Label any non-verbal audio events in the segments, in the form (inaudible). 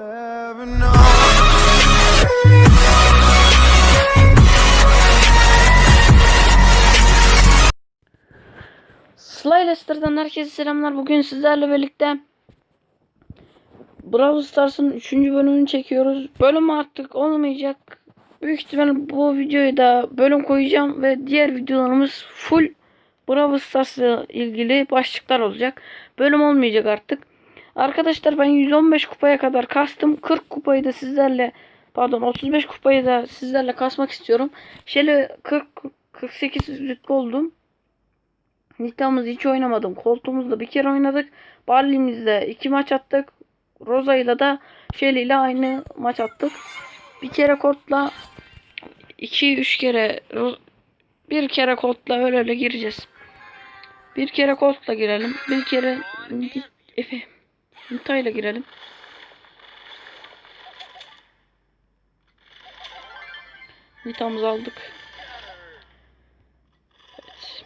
ever known. Sly Lester'dan herkese selamlar. Bugün sizlerle birlikte Brawl Stars'ın 3. bölümünü çekiyoruz. Bölüm artık olmayacak. Büyük ihtimal bu videoyu da bölüm koyacağım ve diğer videolarımız full Brawl Stars'la ilgili başlıklar olacak. Bölüm olmayacak artık. Arkadaşlar ben 115 kupaya kadar kastım. 40 kupayı da sizlerle pardon 35 kupayı da sizlerle kasmak istiyorum. Şöyle 40 48 rütbe oldum. Nita'mız hiç oynamadım. Koltuğumuzda bir kere oynadık. Barley'mizde iki maç attık. Roza'yla da Shelly ile aynı maç attık. Bir kere iki üç kere Ro- bir kere Colt'la öyle öyle gireceğiz. Bir kere Colt'la girelim. Bir kere Nit- Efe Nita'yla girelim. Nita'mızı aldık. Evet.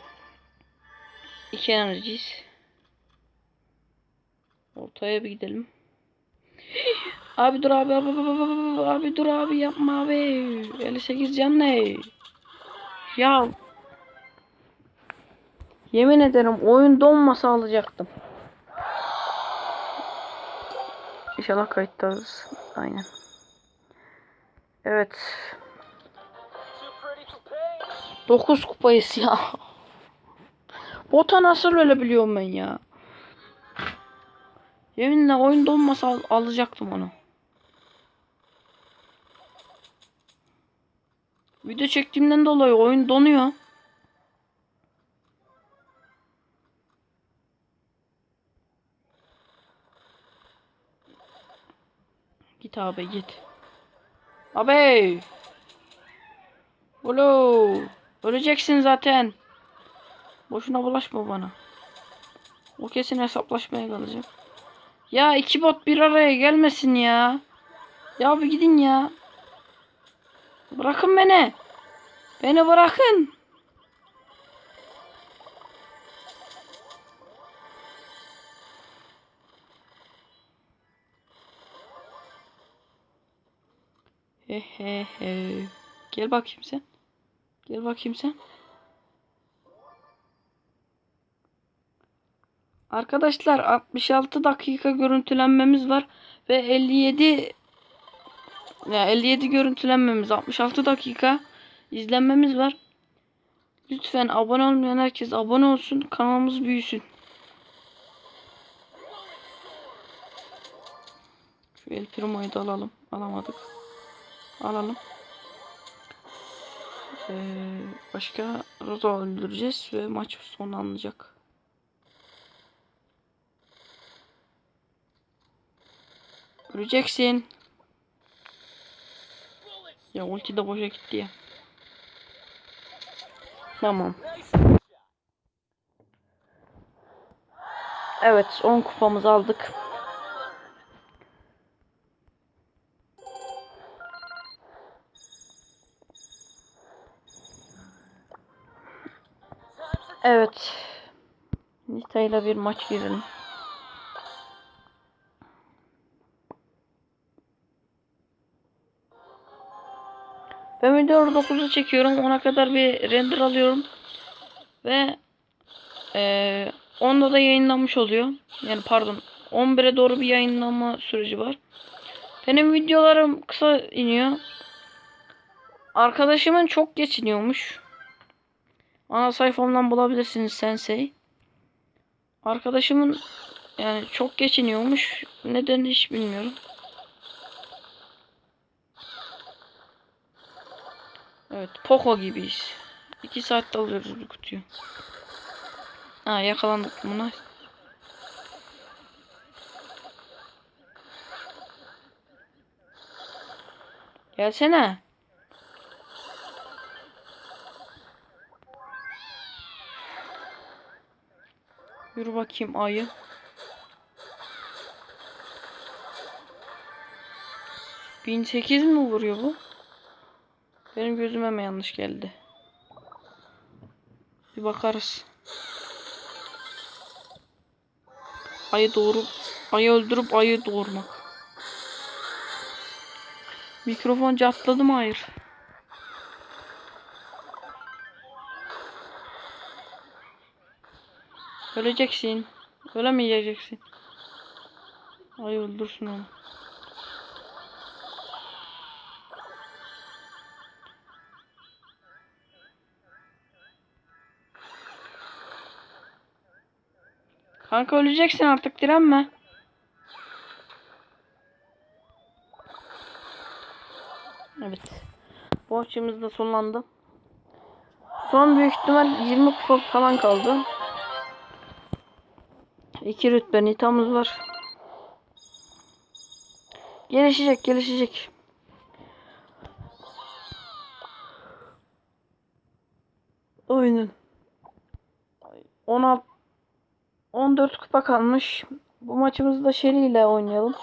İki enerjiyiz. Ortaya bir gidelim. (gasps) Abi dur abi abi, abi, abi, abi dur abi yapma abi. 58 can ne? Ya Yemin ederim oyun donmasa alacaktım. İnşallah kayıttayız. Aynen. Evet. 9 kupayız ya. Bota nasıl ölebiliyorum ben ya? Yeminle oyun donmasa al- alacaktım onu. Video çektiğimden dolayı oyun donuyor. Git abi git. Abi. Olo. Öleceksin zaten. Boşuna bulaşma bana. O kesin hesaplaşmaya kalacak. Ya iki bot bir araya gelmesin ya. Ya bir gidin ya. Bırakın beni. Beni bırakın. He he he. Gel bakayım sen. Gel bakayım sen. Arkadaşlar 66 dakika görüntülenmemiz var ve 57 ya 57 görüntülenmemiz 66 dakika izlenmemiz var. Lütfen abone olmayan herkes abone olsun. Kanalımız büyüsün. Şu El Primo'yu da alalım. Alamadık. Alalım. Ee, başka Rosa öldüreceğiz ve maç sonlanacak. Öleceksin. Ya ulti de boşa gitti ya. Tamam. Evet 10 kupamızı aldık. Evet. Nita ile bir maç girelim. Ben video 9'u çekiyorum. Ona kadar bir render alıyorum. Ve eee onda da yayınlanmış oluyor. Yani pardon 11'e doğru bir yayınlanma süreci var. Benim videolarım kısa iniyor. Arkadaşımın çok geç iniyormuş. Ana sayfamdan bulabilirsiniz Sensei. Arkadaşımın yani çok geç iniyormuş. Neden hiç bilmiyorum. Evet Poco gibiyiz. 2 saatte alıyoruz bu kutuyu. Ha yakalandık buna. Gelsene. Yürü bakayım ayı. Bin sekiz mi vuruyor bu? Benim gözüme mi yanlış geldi? Bir bakarız. Ayı doğurup ayı öldürüp ayı doğurmak. Mikrofon çatladı mı? Hayır. Öleceksin. Ölemeyeceksin. Ay öldürsün onu. Kanka öleceksin artık direnme. Evet. Bu da sonlandı. Son büyük ihtimal 20 kupa falan kaldı. İki rütbe nitamız var. Gelişecek gelişecek. Aynen. 16 14 kupa kalmış. Bu maçımızı da Shelly ile oynayalım.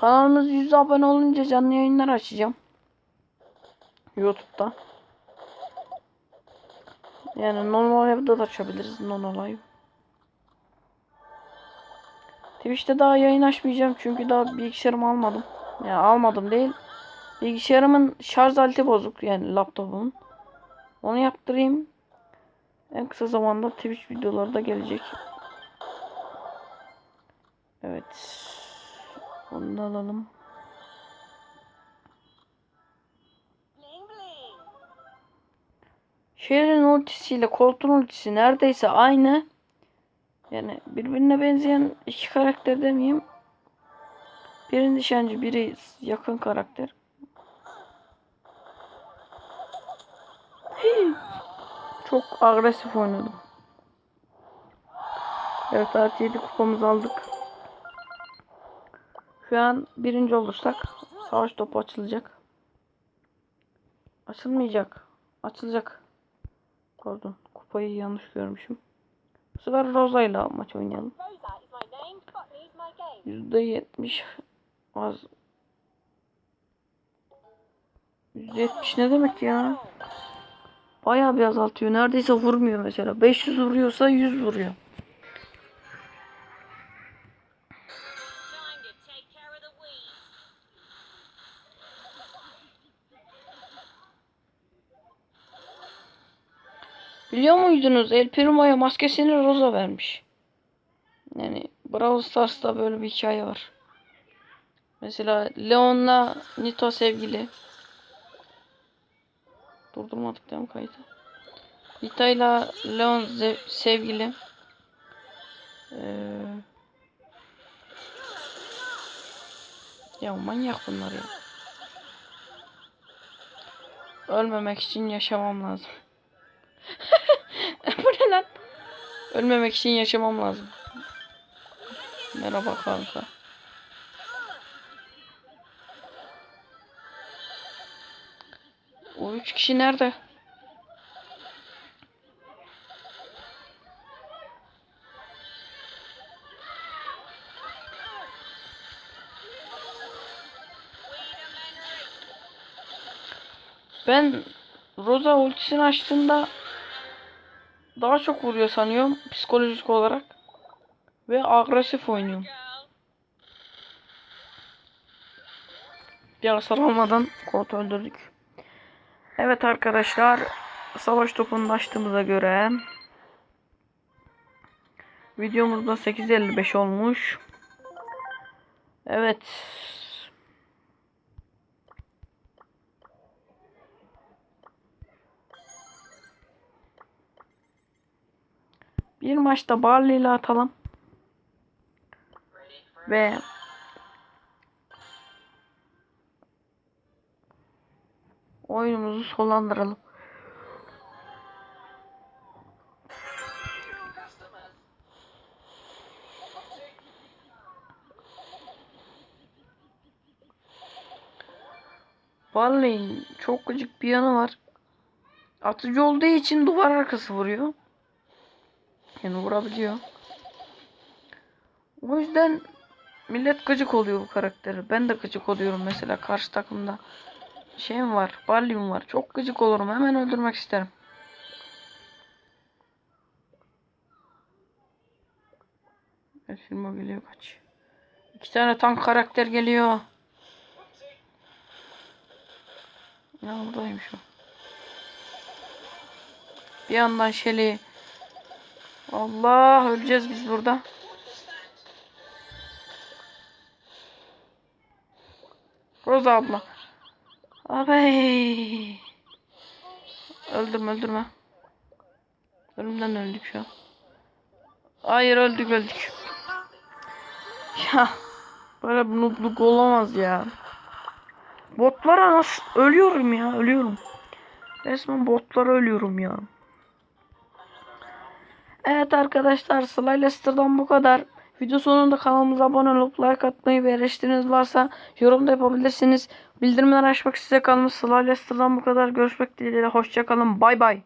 Kanalımız 100 abone olunca canlı yayınlar açacağım. YouTube'da. Yani normal evde de açabiliriz. Normal live. Twitch'te daha yayın açmayacağım çünkü daha bilgisayarımı almadım. Yani almadım değil. Bilgisayarımın şarj aleti bozuk yani laptopumun. Onu yaptırayım. En kısa zamanda Twitch videoları da gelecek. Evet. Onu da alalım. Sherry'nin ultisiyle Colt'un ultisi neredeyse aynı. Yani birbirine benzeyen iki karakter demeyeyim. Biri nişancı, biri yakın karakter. Çok agresif oynadım. Evet artı 7 kupamızı aldık. Şu an birinci olursak savaş topu açılacak. Açılmayacak. Açılacak. Pardon. Kupayı yanlış görmüşüm. Bu sefer Rosa ile maç oynayalım. Rosa is my name. Botany is my game. %70 az. %70 ne demek ya? Bayağı bir azaltıyor. Neredeyse vurmuyor mesela. 500 vuruyorsa 100 vuruyor. Biliyor muydunuz? El Primo'ya maskesini Rosa vermiş. Yani Brawl Stars'ta böyle bir hikaye var. Mesela Leon'la Nito sevgili. Durdurmadık değil mi kaydı? Nita'yla Leon sevgili. Ee... Ya manyak bunlar ya. Ölmemek için yaşamam lazım. (laughs) Ölmemek için yaşamam lazım. Merhaba kanka. O üç kişi nerede? Ben Rosa ultisini açtığımda daha çok vuruyor sanıyorum psikolojik olarak ve agresif oynuyorum. Bir hasar almadan kurt öldürdük. Evet arkadaşlar savaş topunu açtığımıza göre videomuzda 8.55 olmuş. Evet. Bir maçta Barley ile atalım. Ve oyunumuzu sonlandıralım. Barley'in çok gıcık bir yanı var. Atıcı olduğu için duvar arkası vuruyor. Kendini vurabiliyor. O yüzden millet gıcık oluyor bu karakteri. Ben de gıcık oluyorum mesela karşı takımda. Şeyim var, Barley'im var. Çok gıcık olurum. Hemen öldürmek isterim. El firma geliyor kaç. İki tane tank karakter geliyor. Ya buradaymış o. Bir yandan Shelly Allah öleceğiz biz burada. Roza abla. Abi. Öldürme öldürme. Ölümden öldük şu an. Hayır öldük öldük. Ya böyle bir olamaz ya. Botlara nasıl ölüyorum ya ölüyorum. Resmen botlara ölüyorum ya. Evet arkadaşlar Sly Lester'dan bu kadar. Video sonunda kanalımıza abone olup like atmayı ve eleştiriniz varsa yorum da yapabilirsiniz. Bildirimler açmak size kalmış. Sly Lester'dan bu kadar. Görüşmek dileğiyle. Hoşçakalın. Bay bay.